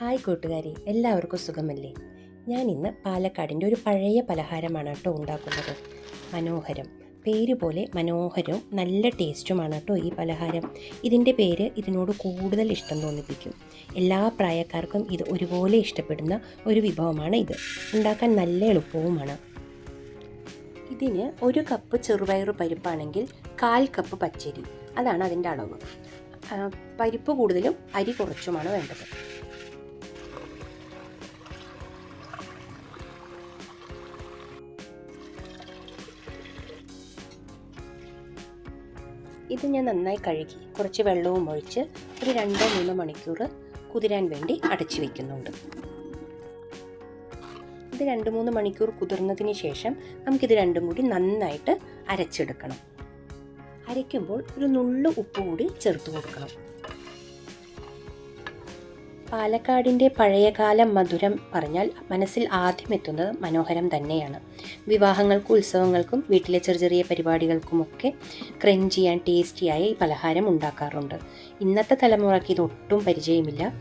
Hi കൂട്ടുകാരി എല്ലാവർക്കും സുഖമല്ലേ? ഞാൻ ഇന്ന് പാലക്കാടിന്റെ ഒരു പഴയ പലഹാരമാണ് കേട്ടോ ഉണ്ടാക്കുന്നത്. മനോഹരം. പേര് പോലെ മനോഹരവും നല്ല ടേസ്റ്റുമാണ് കേട്ടോ ഈ പലഹാരം. ഇതിന്റെ പേര് ഇതിനോട് കൂടുതൽ ഇഷ്ടം തോന്നിപ്പിക്കും. എല്ലാ പ്രായക്കാർക്കും ഇത് ഒരുപോലെ ഇഷ്ടപ്പെടുന്ന ഒരു വിഭവമാണ് ഇത്. ഉണ്ടാക്കാൻ നല്ല എളുപ്പവുമാണ്. ഇതിന് ഒരു കപ്പ് ചെറുപയറ് പരിപ്പാണെങ്കിൽ കാൽ കപ്പ് പച്ചരി. അതാണ് അതിന്റെ അളവ്. പരിപ്പ് കൂടുതലും അരി കുറച്ചുമാണ് വേണ്ടത്. ഇത് ഞാൻ നന്നായി കഴുകി കുറച്ച് വെള്ളവും ഒഴിച്ച് ഒരു രണ്ടോ മൂന്നോ മണിക്കൂർ കുതിരാൻ വേണ്ടി അടച്ചു വെക്കുന്നുണ്ട്. ഇത് രണ്ട് മൂന്ന് മണിക്കൂർ കുതിർന്നതിന് ശേഷം നമുക്കിത് രണ്ടും കൂടി നന്നായിട്ട് അരച്ചെടുക്കണം. അരയ്ക്കുമ്പോൾ ഒരു നുള്ളു ഉപ്പ് കൂടി ചേർത്ത് കൊടുക്കണം. പാലക്കാടിന്റെ പഴയകാല മധുരം പറഞ്ഞാൽ മനസ്സിൽ ആദ്യം എത്തുന്നത് മനോഹരം തന്നെയാണ്. വിവാഹങ്ങൾക്കും ഉത്സവങ്ങൾക്കും വീട്ടിലെ ചെറിയ ചെറിയ പരിപാടികൾക്കുമൊക്കെ ക്രഞ്ചി ആൻഡ് ടേസ്റ്റിയായ ഈ പലഹാരം ഉണ്ടാക്കാറുണ്ട്. ഇന്നത്തെ തലമുറയ്ക്ക് ഇതൊട്ടും പരിചയമില്ല.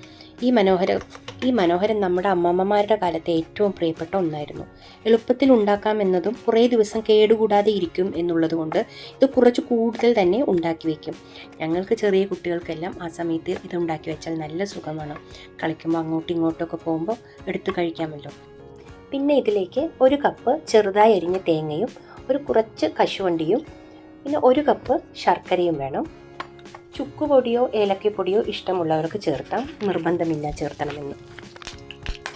ഈ മനോഹര ഈ മനോഹരം നമ്മുടെ അമ്മമ്മമാരുടെ കാലത്തെ ഏറ്റവും പ്രിയപ്പെട്ട ഒന്നായിരുന്നു. എളുപ്പത്തിൽ ഉണ്ടാക്കാം എന്നതും കുറേ ദിവസം കേടുകൂടാതെ ഇരിക്കും എന്നുള്ളതുകൊണ്ട് ഇത് കുറച്ച് കൂടുതൽ തന്നെ ഉണ്ടാക്കി വയ്ക്കും ഞങ്ങൾക്ക് ചെറിയ കുട്ടികൾക്കെല്ലാം ആ സമയത്ത് ഇത് ഉണ്ടാക്കി വെച്ചാൽ നല്ല സുഖമാണ്. കളിക്കുമ്പോൾ അങ്ങോട്ടും ഇങ്ങോട്ടൊക്കെ പോകുമ്പോൾ എടുത്തു കഴിക്കാമല്ലോ. പിന്നെ ഇതിലേക്ക് ഒരു കപ്പ് ചെറുതായി അരിഞ്ഞ തേങ്ങയും ഒരു കുറച്ച് കശുവണ്ടിയും പിന്നെ ഒരു കപ്പ് ശർക്കരയും വേണം. ചുക്കുപൊടിയോ ഏലക്കപ്പൊടിയോ ഇഷ്ടമുള്ളവർക്ക് ചേർത്താം നിർബന്ധമില്ല ചേർത്തണമെന്ന്.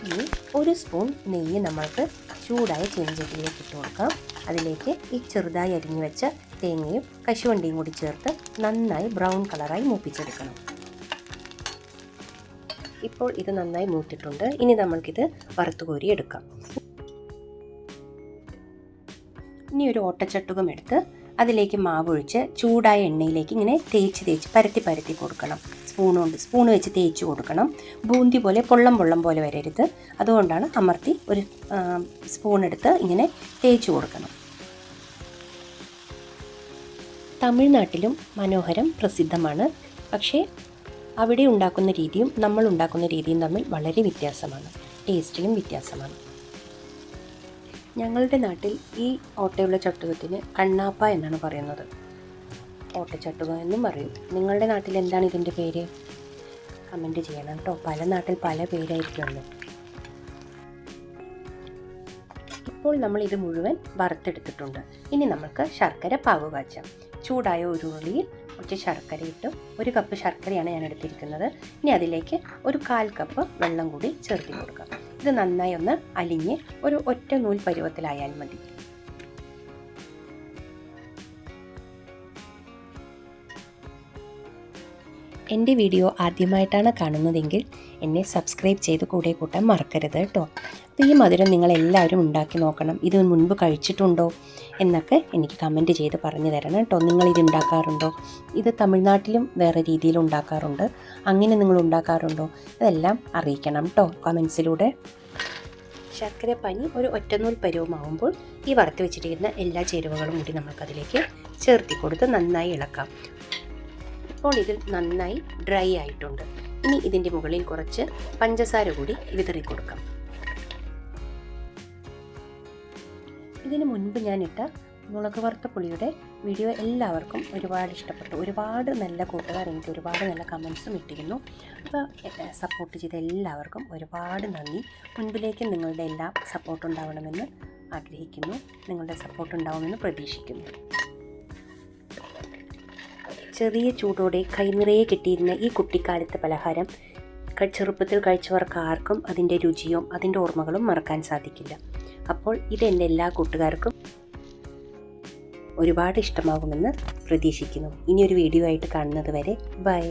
ഇനി ഒരു സ്പൂൺ നെയ്യ് നമ്മൾക്ക് ചൂടായ ചീനച്ചട്ടിയിലേക്ക് ഇട്ട് കൊടുക്കാം. അതിലേക്ക് ഈ ചെറുതായി അരിഞ്ഞു വെച്ച തേങ്ങയും കശുവണ്ടിയും കൂടി ചേർത്ത് നന്നായി ബ്രൗൺ കളറായി മൂപ്പിച്ചെടുക്കണം. ഇപ്പോൾ ഇത് നന്നായി മൂത്തിട്ടുണ്ട്. ഇനി നമ്മൾക്കിത് വറുത്ത് കോരി എടുക്കാം. ഇനി ഒരു ഓട്ടച്ചട്ടുകം എടുത്ത് അതിലേക്ക് മാവ് ഒഴിച്ച് ചൂടായ എണ്ണയിലേക്ക് ഇങ്ങനെ തേച്ച് തേച്ച് പരത്തി പരത്തി കൊടുക്കണം. സ്പൂൺ കൊണ്ട് സ്പൂൺ വെച്ച് തേച്ച് കൊടുക്കണം. ബൂന്തി പോലെ പൊള്ളം പൊള്ളം പോലെ വരരുത്. അതുകൊണ്ടാണ് അമർത്തി ഒരു സ്പൂൺ എടുത്ത് ഇങ്ങനെ തേച്ച് കൊടുക്കണം. തമിഴ്നാട്ടിലും മനോഹരം പ്രസിദ്ധമാണ്. പക്ഷേ അവിടെ ഉണ്ടാക്കുന്ന രീതിയും നമ്മൾ ഉണ്ടാക്കുന്ന രീതിയും തമ്മിൽ വളരെ വ്യത്യാസമാണ്. ടേസ്റ്റിലും വ്യത്യാസമാണ്. ഞങ്ങളുടെ നാട്ടിൽ ഈ ഓട്ടയുള്ള ചട്ടുകത്തിന് കണ്ണാപ്പ എന്നാണ് പറയുന്നത്. ഓട്ടച്ചട്ടുക എന്നും പറയും. നിങ്ങളുടെ നാട്ടിൽ എന്താണ് ഇതിന്റെ പേര്? കമന്റ് ചെയ്യണം കേട്ടോ പല നാട്ടിൽ പല പേരായിരിക്കുമല്ലോ. ഇപ്പോൾ നമ്മൾ ഇത് മുഴുവൻ വറുത്തെടുത്തിട്ടുണ്ട്. ഇനി നമുക്ക് ശർക്കര പാവ് കാച്ചാം. ചൂടായ ഒരു ഉരുളിയിൽ കുറച്ച് ശർക്കര ഇട്ടു. ഒരു കപ്പ് ശർക്കരയാണ് ഞാൻ എടുത്തിരിക്കുന്നത്. ഇനി അതിലേക്ക് ഒരു കാൽ കപ്പ് വെള്ളം കൂടി ചേർത്ത് കൊടുക്കാം. ഇത് നന്നായി ഒന്ന് അലിഞ്ഞ് ഒരു ഒറ്റ നൂൽ പരുവത്തിലായാൽ മതി. എന്റെ വീഡിയോ ആദ്യമായിട്ടാണ് കാണുന്നതെങ്കിൽ എന്നെ സബ്സ്ക്രൈബ് ചെയ്ത് കൂടെ കൂട്ടാൻ മറക്കരുത് കേട്ടോ. അപ്പോൾ ഈ മധുരം നിങ്ങൾ എല്ലാവരും ഉണ്ടാക്കി നോക്കണം. ഇത് മുൻപ് കഴിച്ചിട്ടുണ്ടോ എന്നൊക്കെ എനിക്ക് കമന്റ് ചെയ്ത് പറഞ്ഞു തരണം കേട്ടോ. ഇത് ഉണ്ടാക്കാറുണ്ടോ? ഇത് തമിഴ്നാട്ടിലും വേറെ രീതിയിൽ ഉണ്ടാക്കാറുണ്ട്. അങ്ങനെ നിങ്ങൾ ഉണ്ടാക്കാറുണ്ടോ? അതെല്ലാം അറിയിക്കണം കേട്ടോ കമൻസിലൂടെ. ശർക്കര പനി ഒരു ഒറ്റനൂൽ പരുവമാവുമ്പോൾ ഈ വറുത്ത് വെച്ചിരിക്കുന്ന എല്ലാ ചേരുവകളും കൂടി നമുക്കതിലേക്ക് ചേർത്തി കൊടുത്ത് നന്നായി ഇളക്കാം. ഇപ്പോൾ ഇത് നന്നായി ഡ്രൈ ആയിട്ടുണ്ട്. ഇനി ഇതിന്റെ മുകളിൽ കുറച്ച് പഞ്ചസാര കൂടി വിതറി കൊടുക്കാം. ഇതിനു മുൻപ് ഞാനിട്ട മുളക് വറുത്ത പുളിയുടെ വീഡിയോ എല്ലാവർക്കും ഒരുപാട് ഇഷ്ടപ്പെട്ടു. ഒരുപാട് നല്ല കൂട്ടുകാർ എനിക്ക് ഒരുപാട് നല്ല കമൻസും ഇട്ടിരുന്നു. അപ്പോൾ സപ്പോർട്ട് ചെയ്ത എല്ലാവർക്കും ഒരുപാട് നന്ദി. മുൻപിലേക്കും നിങ്ങളുടെ എല്ലാ സപ്പോർട്ടുണ്ടാവണമെന്ന് ആഗ്രഹിക്കുന്നു. നിങ്ങളുടെ സപ്പോർട്ട് ഉണ്ടാവുമെന്ന് പ്രതീക്ഷിക്കുന്നു. ചെറിയ ചൂടോടെ കൈനിറയെ കിട്ടിയിരുന്ന ഈ കുട്ടിക്കാലത്തെ പലഹാരം ചെറുപ്പത്തിൽ കഴിച്ചവർക്ക് ആർക്കും അതിന്റെ രുചിയും അതിന്റെ ഓർമ്മകളും മറക്കാൻ സാധിക്കില്ല. അപ്പോൾ ഇത് ഇതെന്റെ എല്ലാ കൂട്ടുകാർക്കും ഒരുപാട് ഇഷ്ടമാകുമെന്ന് പ്രതീക്ഷിക്കുന്നു. ഇനിയൊരു വീഡിയോ ആയിട്ട് കാണുന്നത് വരെ ബൈ.